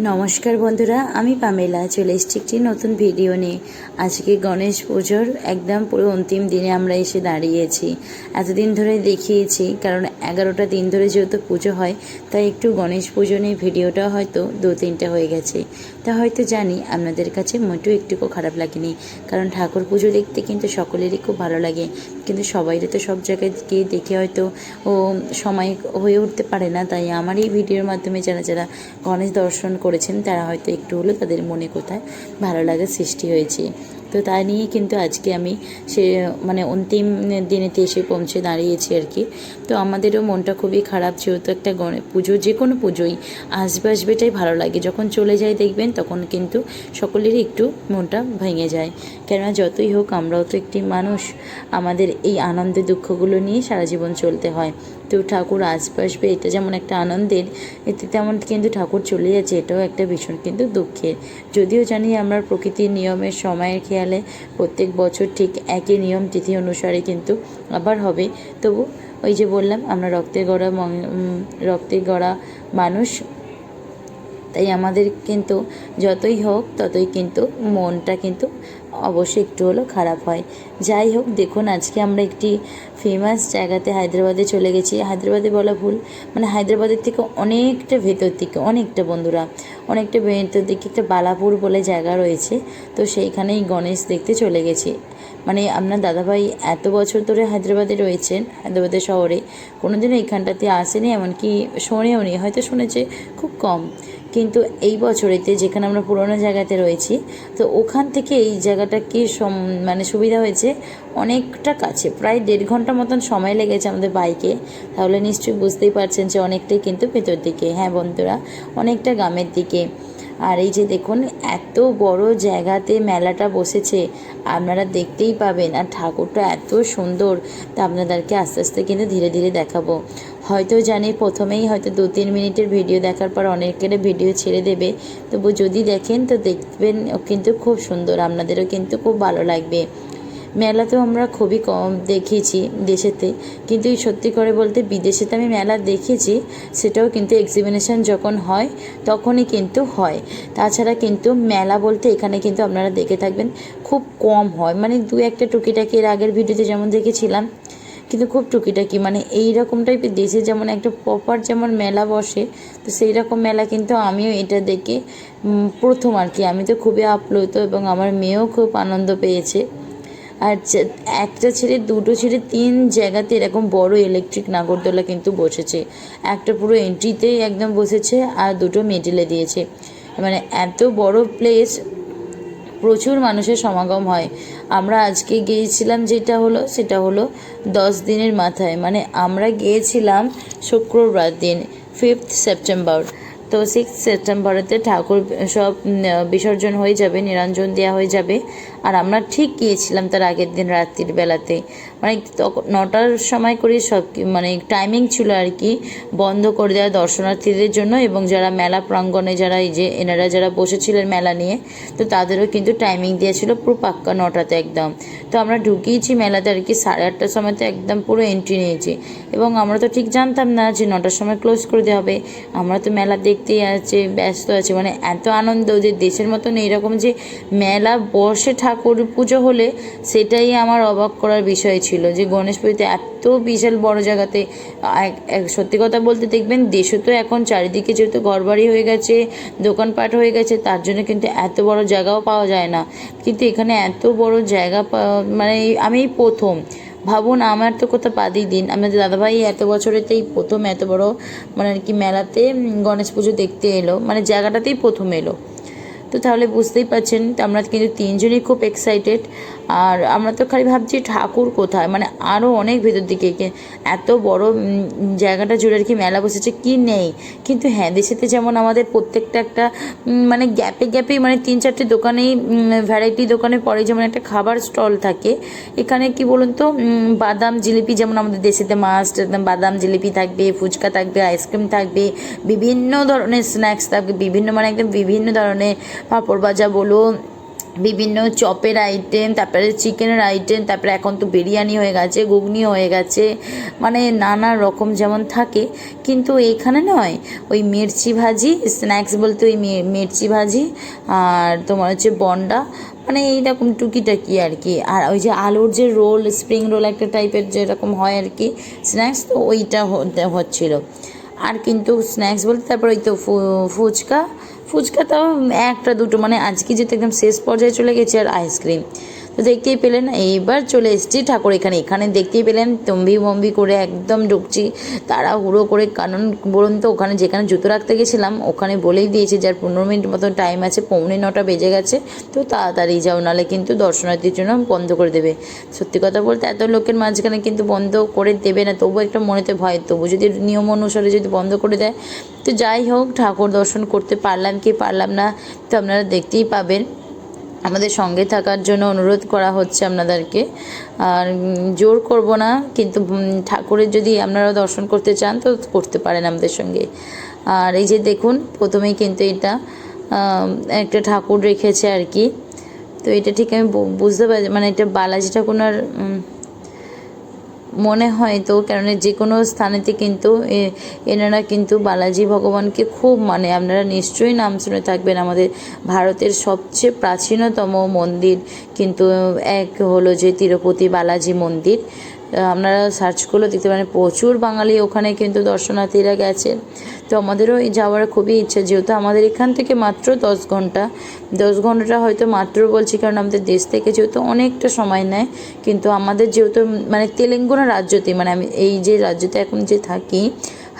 নমস্কার বন্ধুরা, আমি পামেলা। চলে এসেছি একটি নতুন ভিডিও নিয়ে। আজকে গণেশ পুজোর একদম পুরো অন্তিম দিনে আমরা এসে দাঁড়িয়েছি। এতদিন ধরে দেখিয়েছি, কারণ এগারোটা দিন ধরে যেহেতু পুজো হয়, তাই একটু গণেশ পুজো নিয়ে ভিডিওটা হয়তো দু তিনটা হয়ে গেছে। তা হয়তো জানি, আপনাদের কাছে মোটেও একটুকু খারাপ লাগেনি। কারণ ঠাকুর পুজো দেখতে কিন্তু সকলেরই খুব ভালো লাগে। কিন্তু সবাইরে তো সব জায়গায় গিয়ে দেখে হয়তো ও সময় হয়ে উঠতে পারে না। তাই আমার এই ভিডিওর মাধ্যমে যারা যারা গণেশ দর্শন করেছেন, তারা হয়তো একটু হলেও তাদের মনে কোথায় ভালো লাগার সৃষ্টি হয়েছে। তো তা নিয়ে কিন্তু আজকে আমি সে মানে অন্তিম দিনেতে এসে পৌঁছে দাঁড়িয়েছি আর কি। তো আমাদেরও মনটা খুবই খারাপ, যেহেতু একটা গণে, পুজো, যে কোনো পুজোই আসবে আসবেটাই ভালো লাগে। যখন চলে যায় দেখবেন, তখন কিন্তু সকলেরই একটু মনটা ভেঙে যায়। কেননা যতই হোক, আমরাও তো একটি মানুষ। আমাদের এই আনন্দ দুঃখগুলো নিয়ে সারা জীবন চলতে হয়। তো ঠাকুর আসবে আসবে এটা যেমন একটা আনন্দের, এতে তেমন কিন্তু ঠাকুর চলে যাচ্ছে, এটাও একটা ভীষণ কিন্তু দুঃখের। যদিও জানি আমরা প্রকৃতির নিয়মের সময়ের খেয়ালে প্রত্যেক বছর ঠিক একই নিয়ম তিথি অনুসারে কিন্তু আবার হবে। তবু ওই যে বললাম, আমরা রক্তের গড়া রক্তের গড়া মানুষ, তাই আমাদের কিন্তু যতই হোক ততই কিন্তু মনটা কিন্তু অবশ্যই একটু হলেও খারাপ হয়। যাই হোক, দেখুন, আজকে আমরা একটি ফেমাস জায়গাতে হায়দ্রাবাদে চলে গেছি। হায়দ্রাবাদে বলা ভুল মানে হায়দ্রাবাদের থেকে অনেকটা ভেতর দিকে, অনেকটা বন্ধুরা, অনেকটা ভেতর দিকে একটা বালাপুর বলে জায়গা রয়েছে। তো সেইখানেই গণেশ দেখতে চলে গেছি। মানে আপনার দাদাভাই এত বছর ধরে হায়দ্রাবাদে রয়েছেন হায়দ্রাবাদের শহরে। কোনোদিনও এখানটাতে আসেনি, এমনকি শোনেও নি হয়তো শুনেছে, খুব কম। কিন্তু এই বছরেতে যেখানে আমরা পুরোনো জায়গাতে রয়েছি, তো ওখান থেকে এই জায়গাটা কি মানে সুবিধা হয়েছে? অনেকটা কাছে, প্রায় দেড় ঘণ্টা মতন সময় লেগেছে আমাদের বাইকে। তাহলে নিশ্চয়ই বুঝতেই পারছেন যে অনেকটাই কিন্তু ভেতর দিকে। হ্যাঁ বন্ধুরা, অনেকটা গ্রামের দিকে। আর এই যে দেখুন, এত বড় জায়গাতে মেলাটা বসেছে, আপনারা দেখতেই পাবেন। আর ঠাকুরটা এত সুন্দর, তা আপনাদেরকে আস্তে আস্তে কিন্তু ধীরে ধীরে দেখাবো। হয়তো জানি প্রথমেই হয়তো দু তিন মিনিটের ভিডিও দেখার পর অনেকের ভিডিও ছেড়ে দেবে। তবু যদি দেখেন, তো দেখবেন কিন্তু খুব সুন্দর, আপনাদেরও কিন্তু খুব ভালো লাগবে। মেলাতেও আমরা খুবই কম দেখেছি দেশেতে। কিন্তু এই সত্যি করে বলতে বিদেশেতে আমি মেলা দেখেছি, সেটাও কিন্তু এক্সিবিনেশন যখন হয়, তখনই কিন্তু হয়। তাছাড়া কিন্তু মেলা বলতে এখানে কিন্তু আপনারা দেখে থাকবেন, খুব কম হয়। মানে দু একটা টুকিটাকি এর আগের ভিডিওতে যেমন দেখেছিলাম, কিন্তু খুব টুকিটাকি মানে এই রকম টাইপের দেশে যেমন একটা প্রপার যেমন মেলা বসে, তো সেই রকম মেলা কিন্তু আমিও এটা দেখে প্রথম আর কি। আমি তো খুবই আপ্লুত এবং আমার মেয়েও খুব আনন্দ পেয়েছে। আর একটা ছেড়ে দুটো ছেড়ে তিন জায়গাতে এরকম বড় ইলেকট্রিক নাগরদোলা কিন্তু বসেছে। একটা পুরো এন্ট্রিতেই একদম বসেছে আর দুটো মিডিলে দিয়েছে। মানে এত বড় প্লেস প্রচুর মানুষের সমাগম হয়। আমরা আজকে গিয়েছিলাম যেটা হলো, সেটা হলো দশ দিনের মাথায়। মানে আমরা গিয়েছিলাম শুক্রবার দিন ফিফথ সেপ্টেম্বর তো সিক্স সেপ্টেম্বরেতে ঠাকুর সব বিসর্জন হয়ে যাবে, নিরঞ্জন দেওয়া হয়ে যাবে। আর আমরা ঠিক গিয়েছিলাম তার আগের দিন রাত্রির বেলাতে। মানে তখন নটার সময় করে সব মানে টাইমিং ছিল আর কি, বন্ধ করে দেওয়া দর্শনার্থীদের জন্য এবং যারা মেলা প্রাঙ্গণে যারা এই যে এনারা যারা বসেছিলেন মেলা নিয়ে, তো তাদেরও কিন্তু টাইমিং দিয়েছিল পুরো পাক্কা নটাতে একদম। তো আমরা ঢুকিয়েছি মেলাতে আর কি, সাড়ে আটটার সময় তো একদম পুরো এন্ট্রি নিয়েছি। এবং আমরা তো ঠিক জানতাম না যে নটার সময় ক্লোজ করে দেওয়া হবে। আমরা তো মেলা দেখতেই আছে, ব্যস্ত আছি মানে এত আনন্দ যে দেশের মতন এরকম যে মেলা বসে ঠাকুর পুজো হলে সেটাই আমার অবাক করার বিষয় ছিল যে গণেশ পুজোতে এত বিশাল বড় জায়গাতে সত্যি কথা বলতে দেখবেন দেশে তো এখন চারিদিকে যেহেতু ঘরবাড়ি হয়ে গেছে, দোকানপাট হয়ে গেছে, তার জন্য কিন্তু এত বড় জায়গাও পাওয়া যায় না। কিন্তু এখানে এত বড় জায়গা পা- মানে আমি প্রথম, ভাবুন আমার তো কোথাও বাদই দিন। আমাদের দাদাভাই এত বছরেতেই প্রথম এত বড় মানে আর কি মেলাতে গণেশ পুজো দেখতে এলো মানে জায়গাটাতেই প্রথম এলো। তো তাহলে বুঝতেই পারছেন আমরা কিন্তু তিনজনই খুব এক্সাইটেড আর আমরা তো খালি ভাবছি ঠাকুর কোথায়? মানে আরও অনেক ভেতর দিকে এত বড় জায়গাটা জুড়ে আর কি মেলা বসেছে, কি নেই? কিন্তু হ্যাঁ দেশেতে যেমন আমাদের প্রত্যেকটা একটা মানে গ্যাপে গ্যাপে মানে তিন চারটে দোকানেই ভ্যারাইটি দোকানে পরে যেমন একটা খাবার স্টল থাকে, এখানে কি বলুন তো বাদাম, জিলিপি যেমন আমাদের দেশেতে মাস্ট বাদাম, জিলিপি থাকবে, ফুচকা থাকবে আইসক্রিম থাকবে, বিভিন্ন ধরনের স্ন্যাক্স থাকবে, বিভিন্ন মানে একদম বিভিন্ন ধরনের পাঁপড় ভাজা বলো, বিভিন্ন চপের আইটেম তারপরে চিকেনের আইটেম তারপরে এখন তো বিরিয়ানি হয়ে গেছে, ঘুগনি হয়ে গেছে মানে নানা রকম যেমন থাকে। কিন্তু এখানে নয়, ওই মির্চি ভাজি স্ন্যাক্স বলতে ওই মির্চি ভাজি, আর তোমার হচ্ছে বন্ডা মানে এইরকম টুকিটাকি আর কি। আর ওই যে আলুর যে রোল স্প্রিং রোল একটা টাইপের যেরকম হয় আর কি স্ন্যাক্স তো ওইটা হচ্ছিল। আর কিন্তু স্ন্যাক্স বলতে তারপর ওই তো ফুচকা ফুচকা তাও একটা, দুটো। মানে আজকে যেহেতু একদম শেষ পর্যায়ে চলে গেছে আর আইসক্রিম। তো দেখতেই পেলেন, এইবার চলে এসেছি ঠাকুর এখানে। এখানে দেখতেই পেলেন, তম্বি বম্বি করে একদম ঢুকছি। তারা হুড়ো করে কারণ বলুন তো, ওখানে যেখানে জুতো রাখতে গেছিলাম, ওখানে বলেই দিয়েছে যার পনেরো মিনিট মতো টাইম আছে, পৌনে নটা বেজে গেছে। তো তাড়াতাড়ি যাও নাহলে কিন্তু দর্শনার্থীর জন্য বন্ধ করে দেবে। সত্যি কথা বলতে এত লোকের মাঝখানে কিন্তু বন্ধ করে দেবে না, তবু একটা মনেতে ভয়। তবু যদি নিয়ম অনুসারে যদি বন্ধ করে দেয় তো যাই হোক, ঠাকুর দর্শন করতে পারলাম কি পারলাম না, তো আপনারা দেখতেই পাবেন। আমাদের সঙ্গে থাকার জন্য অনুরোধ করা হচ্ছে আপনাদেরকে। আর জোর করব না, কিন্তু ঠাকুরের যদি আপনারা দর্শন করতে চান, তো করতে পারেন আমাদের সঙ্গে। আর এই যে দেখুন, প্রথমেই কিন্তু এটা একটা ঠাকুর রেখেছে আর কি। তো এটা ঠিক আমি বুঝতে পারি মানে এটা বালাজি ঠাকুর মনে হয় তো, কেননা যে কোনো স্থানেতে কিন্তু এনারা কিন্তু বালাজি ভগবানকে খুব মানে আপনারা নিশ্চয়ই নাম শুনে থাকবেন। আমাদের ভারতের সবচেয়ে প্রাচীনতম মন্দির কিন্তু এক হলো যে তিরুপতি বালাজি মন্দির। আপনারা সার্চ করলে দেখতে পারেন, প্রচুর বাঙালি ওখানে কিন্তু দর্শনার্থীরা গেছে। তো আমাদেরও এই যাওয়ার খুবই ইচ্ছা, যেহেতু আমাদের এখান থেকে মাত্র দশ ঘণ্টা। দশ ঘন্টাটা হয়তো মাত্র বলছি, কারণ আমাদের দেশ থেকে যেহেতু অনেকটা সময় নেয়, কিন্তু আমাদের যেহেতু মানে তেলেঙ্গানা রাজ্যতে মানে আমি এই যে রাজ্যতে এখন যে থাকি,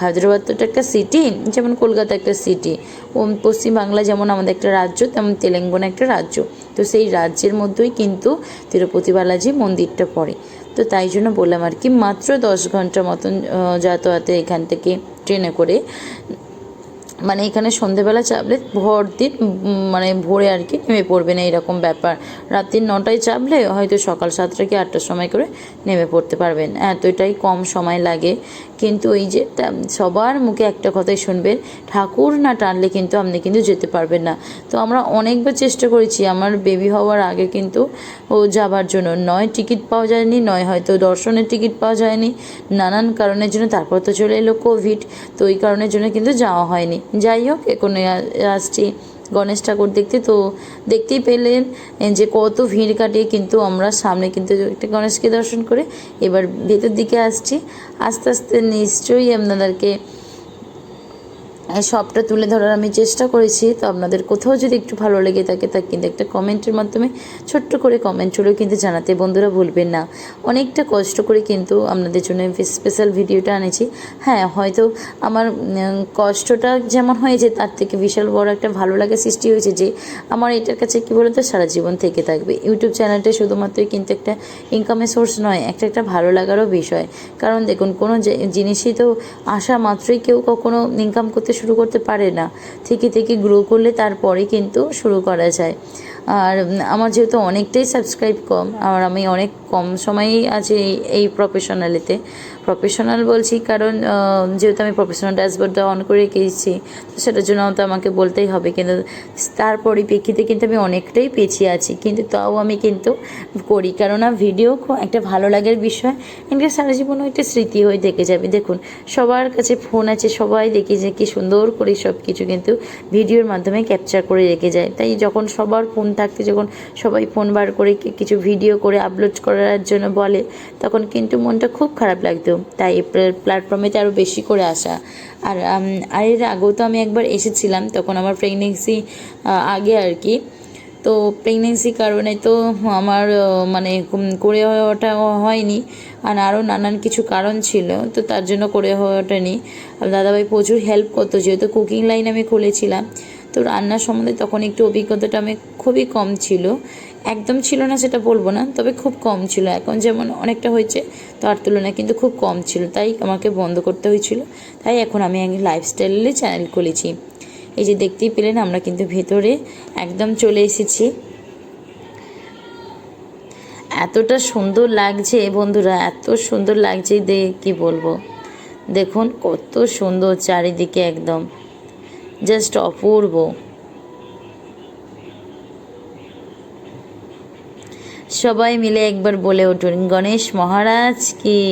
হায়দ্রাবাদ তো একটা সিটি যেমন কলকাতা একটা সিটি ও পশ্চিমবাংলা যেমন আমাদের একটা রাজ্য, তেমন তেলেঙ্গানা একটা রাজ্য। তো সেই রাজ্যের মধ্যেই কিন্তু তিরুপতি বালাজি মন্দিরটা পড়ে। তো তাই জন্য বললাম আর কি, মাত্র দশ ঘণ্টা মতন যাতায়াতে এখান থেকে ট্রেনে করে। মানে এখানে সন্ধেবেলা চাপলে ভোর দিন মানে ভোরে আর কি নেমে পড়বে না, এরকম ব্যাপার। রাত্রির নটায় চাপলে হয়তো সকাল সাতটা কি আটটার সময় করে নেমে পড়তে পারবেন। এতটাই কম সময় লাগে। কিন্তু ওই যে সবার মুখে একটা কথাই শুনবেন, ঠাকুর না টানলে কিন্তু আপনি কিন্তু যেতে পারবেন না। তো আমরা অনেকবার চেষ্টা করেছি, আমার বেবি হওয়ার আগে কিন্তু ও যাবার জন্য। নয় টিকিট পাওয়া যায়নি, নয় হয়তো দর্শনের টিকিট পাওয়া যায়নি, নানান কারণের জন্য। তারপর তো চলে এলো কোভিড তো ওই কারণের জন্য কিন্তু যাওয়া হয়নি। যাই হোক, এখন আসছি। গণেশ ঠাকুর দেখতে। তো দেখতেই পেলেন যে কত ভিড় কাটিয়ে কিন্তু আমরা সামনে কিন্তু একটা গণেশকে দর্শন করে এবার ভেতর দিকে আসছি। আস্তে আস্তে নিশ্চয়ই আপনাদেরকে সবটা তুলে ধরার আমি চেষ্টা করেছি, তো আপনাদের কোথাও যদি একটু ভালো লেগে থাকে, তা কিন্তু একটা কমেন্টের মাধ্যমে ছোট্ট করে কমেন্ট করেও কিন্তু জানাতে বন্ধুরা ভুলবেন না। অনেকটা কষ্ট করে কিন্তু আপনাদের জন্য স্পেশাল ভিডিওটা আনেছি। হ্যাঁ হয়তো আমার কষ্টটা যেমন হয়েছে, তার থেকে বিশাল বড় একটা ভালো লাগা সৃষ্টি হয়েছে যে, আমার এটার কাছে কী বলতো, সারা জীবন থেকে থাকবে। ইউটিউব চ্যানেলটা শুধুমাত্রই কিন্তু একটা ইনকামের সোর্স নয়, একটা একটা ভালো লাগারও বিষয়। কারণ দেখুন, কোনো জিনিসই তো আসা মাত্রই কেউ কখনো ইনকাম করতে শুরু করতে পারে না। থেকে থেকে গ্রো করলে তারপরে কিন্তু শুরু করা যায়। আর আমার যেহেতু অনেকটাই সাবস্ক্রাইব কম, আর আমি অনেক কম সময়ই আছে এই প্রফেশনালিতে প্রফেশনাল বলছি কারণ যেহেতু আমি প্রফেশনাল ড্যাশবোর্ডটা অন করে রেখেছি তো সেটার জন্য তো আমাকে বলতেই হবে। কিন্তু তার পরিপ্রেক্ষিতে কিন্তু আমি অনেকটাই পিছিয়ে আছি। কিন্তু তাও আমি কিন্তু করি। কেননা ভিডিও খুব একটা ভালো লাগার বিষয় একটা সারা জীবন একটা স্মৃতি হয়ে থেকে যাবে। দেখুন, সবার কাছে ফোন আছে, সবাই দেখি যে কি সুন্দর করে সব কিছু কিন্তু ভিডিওর মাধ্যমে ক্যাপচার করে রেখে যায়। তাই যখন সবার ফোন থাকতে যখন সবাই ফোন বার করে কিছু ভিডিও করে আপলোড করার জন্য বলে, তখন কিন্তু মনটা খুব খারাপ লাগতো। তাই প্ল্যাটফর্মেতে আরও বেশি করে আসা। আর আর এর আগেও তো আমি একবার এসেছিলাম, তখন আমার প্রেগনেন্সি আগে আর কি। তো প্রেগনেন্সি কারণে তো আমার মানে করে ওঠা হয়নি। আর আরও নানান কিছু কারণ ছিল, তো তার জন্য করে হয়ে ওঠেনি দাদাভাই প্রচুর হেল্প করতো, যেহেতু কুকিং লাইন আমি খুলেছিলাম। তো রান্নার সম্বন্ধে তখন একটু অভিজ্ঞতাটা আমি খুবই কম ছিল। একদম ছিল না সেটা বলব না, তবে খুব কম ছিল। এখন যেমন অনেকটা হয়েছে, তার তুলনায় কিন্তু খুব কম ছিল, তাই আমাকে বন্ধ করতে হয়েছিল। তাই এখন আমি লাইফস্টাইলে চ্যানেল খুলেছি। এই যে দেখতেই পেলেন আমরা কিন্তু ভেতরে একদম চলে এসেছি। এতটা সুন্দর লাগছে বন্ধুরা, এত সুন্দর লাগছে দে, কি বলব? দেখুন কত সুন্দর চারিদিকে একদম। জাস্ট অপূর্ব। সবাই মিলে একবার বলে উঠুন, গণেশ মহারাজ কি?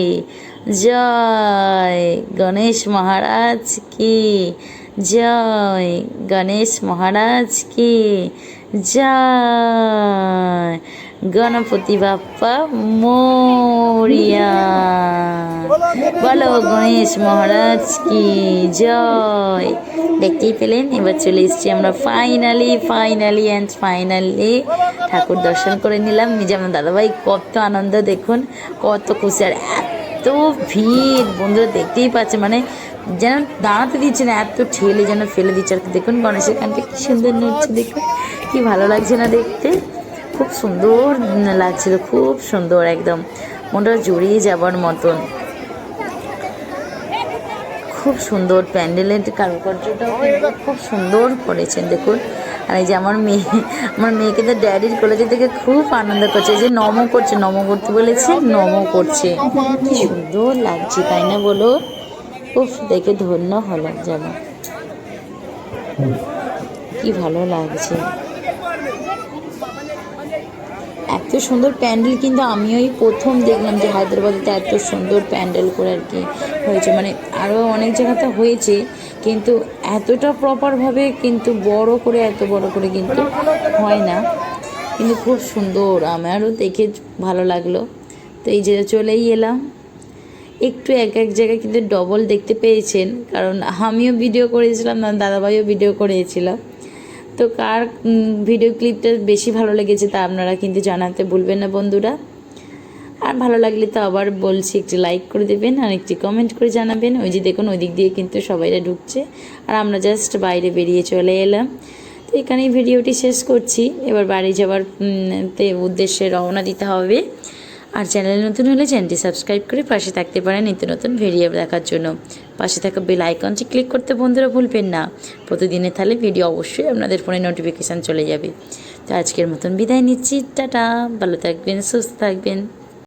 জয় গণেশ মহারাজ কি? জয় গণেশ মহারাজ কি? জয় গণপতি বাপ্পা মোরিয়া। বলো গণেশ মহারাজ কি? জয় দেখতেই পেলেন। এবার চলে এসেছি আমরা ফাইনালি ফাইনালি অ্যান্ড ফাইনালি ঠাকুর দর্শন করে নিলাম। যেমন দাদাভাই কত আনন্দ, দেখুন, কত খুশি। আর এত ভিড়, বন্ধুরা দেখতেই পাচ্ছে মানে যেন দাঁড়াতে দিচ্ছে না, এত ঠেলে যেন ফেলে দিচ্ছে। আর। দেখুন, গণেশের কানটা কী সুন্দর নড়ছে, দেখুন, কি ভালো লাগছে না দেখতে। খুব সুন্দর লাগছিল, খুব সুন্দর একদম। মনটা জড়িয়ে যাবার মতন। খুব সুন্দর প্যান্ডেলের কারুকার্যটাও খুব সুন্দর করেছেন, দেখুন। আর এই যে আমার মেয়ে, আমার মেয়েকে তো ড্যাডির কলেজে থেকে খুব আনন্দ করছে। যে নমো করছে, নমো করতে বলেছে, নমো করছে। কি সুন্দর লাগছে, তাই না বলো? খুব দেখে ধন্য হলো যেন। কি ভালো লাগছে। এত সুন্দর প্যান্ডেল কিন্তু আমি ওই প্রথম দেখলাম যে হায়দ্রাবাদে এত সুন্দর প্যান্ডেল করে আর কি হয়েছে। মানে আরও অনেক জায়গাতে হয়েছে, কিন্তু এতটা প্রপারভাবে কিন্তু বড় করে, এত বড় করে কিন্তু হয় না। কিন্তু খুব সুন্দর, আমারও দেখে ভালো লাগল। তো এই যে চলেই এলাম। একটু এক এক জায়গায় কিন্তু ডবল দেখতে পেয়েছেন, কারণ আমিও ভিডিও করেছিলাম না দাদাভাইও ভিডিও করেছিলাম তো কার ভিডিও ক্লিপটা বেশি ভালো লেগেছে তা আপনারা কিন্তু জানাতে ভুলবেন না বন্ধুরা। আর ভালো লাগলে তো আবার বলছি, একটি লাইক করে দেবেন আর একটি কমেন্ট করে জানাবেন। ওই যে দেখুন, ওই দিক দিয়ে কিন্তু সবাইরা ঢুকছে। আর আমরা জাস্ট বাইরে বেরিয়ে চলে এলাম। তো এখানেই ভিডিওটি শেষ করছি। এবার বাড়ি যাওয়ার তে উদ্দেশ্যে রওনা দিতে হবে। আর চ্যানেলে নতুন হলে চ্যানেলটি সাবস্ক্রাইব করে পাশে থাকতে পারেন নিত্য নতুন ভিডিও দেখার জন্য। পাশে থাকা বেল আইকনটি ক্লিক করতে বন্ধুরা ভুলবেন না। প্রতিদিনে তাহলে ভিডিও অবশ্যই আপনাদের ফোনে নোটিফিকেশান চলে যাবে। তো আজকের মতন বিদায় নিচ্ছি। টাটা। ভালো থাকবেন, সুস্থ থাকবেন।